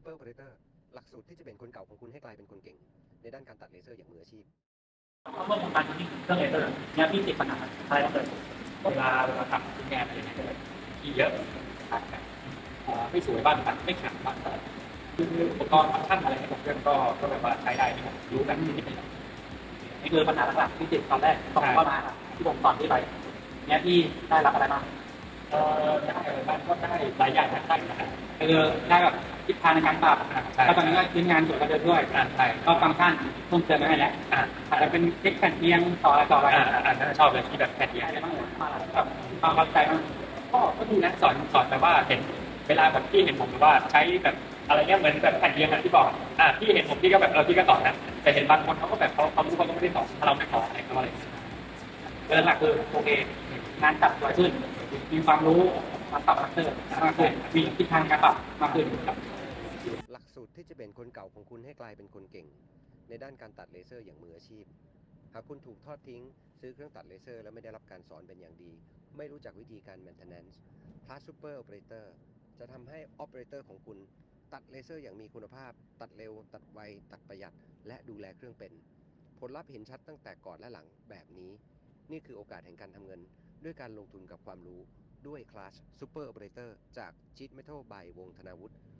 Super Operator หลักสูตรที่จะเป็นคนเก่าของคุณให้กลายเป็นคนเก่ง ในด้านการตัดเลเซอร์อย่างมืออาชีพเมื่อผมการทำเครื่องเลเซอร์เนี่ยพี่ติดปัญหาอะไรบ้างเลยเวลาเราทำงานอะไรเนี่ยที่เยอะขาดแบบเอ่อไม่สวยบ้างตัดไม่แข็งบ้างคืออุปกรณ์ฟังก์ชันอะไรในเครื่องก็ก็แบบว่าใช้ได้ที่ผมรู้กันที่นี่เป็นนี่คือปัญหาหลักๆที่ติดตอนแรกตอนเข้ามาครับที่ผมสอนที่ไปเนี่ยพี่ได้รับอะไรบ้างเออได้อะไรบ้างก็ได้หลายอย่างได้นะครับคือได้แบบ ทิศทางในการปรับแล้วตอนนี้ก็ทีมงานตรวจกระเดินด้วยใช่ก็ฟังก์ชันเพิ่มเติมไม่ให้แล้วอาจจะเป็นเทคแผ่นเอียงต่ออะไรต่ออะไรอ่าน่าชอบเลยที่แบบแผ่นเอียงอะไรบ้างมาแบบความเข้าใจบ้างก็ก็ดีนะสอนสอนแต่ว่าเห็นเวลาแบบพี่เห็นผมแบบว่าใช้แบบอะไรเงี้ยเหมือนแบบแผ่นเอียงอะที่บอกอ่าพี่เห็นผมพี่ก็แบบเออพี่ก็สอนนะแต่เห็นบางคนเขาก็แบบเขาเขารู้เขาก็ไม่ได้สอนถ้าเราไม่ขออะไรเขาอะไรเรื่องหลักคือโอเคงานตัดสวยขึ้นมีความรู้ความปรับมาสเตอร์มากขึ้นมีทิศทางการปรับมากขึ้นครับหลัก สูตรที่จะเป็นคนเก่าของคุณให้กลายเป็นคนเก่ง ในด้านการตัดเลเซอร์อย่างมืออาชีพ หากคุณถูกทอดทิ้ง ซื้อเครื่องตัดเลเซอร์แล้วไม่ได้รับการสอนเป็นอย่างดี ไม่รู้จักวิธีการ maintenance Plus Super Operator จะทำให้ Operator ของคุณตัดเลเซอร์อย่างมีคุณภาพ ตัดเร็ว ตัดไว ตัดประหยัด และดูแลเครื่องเป็น ผลลัพธ์เห็นชัดตั้งแต่ก่อนและหลังแบบนี้ นี่คือโอกาสแห่งการทำเงิน ด้วยการลงทุนกับความรู้ด้วย Class Super Operator จาก Cheat Metal by วงธนาวุฒิ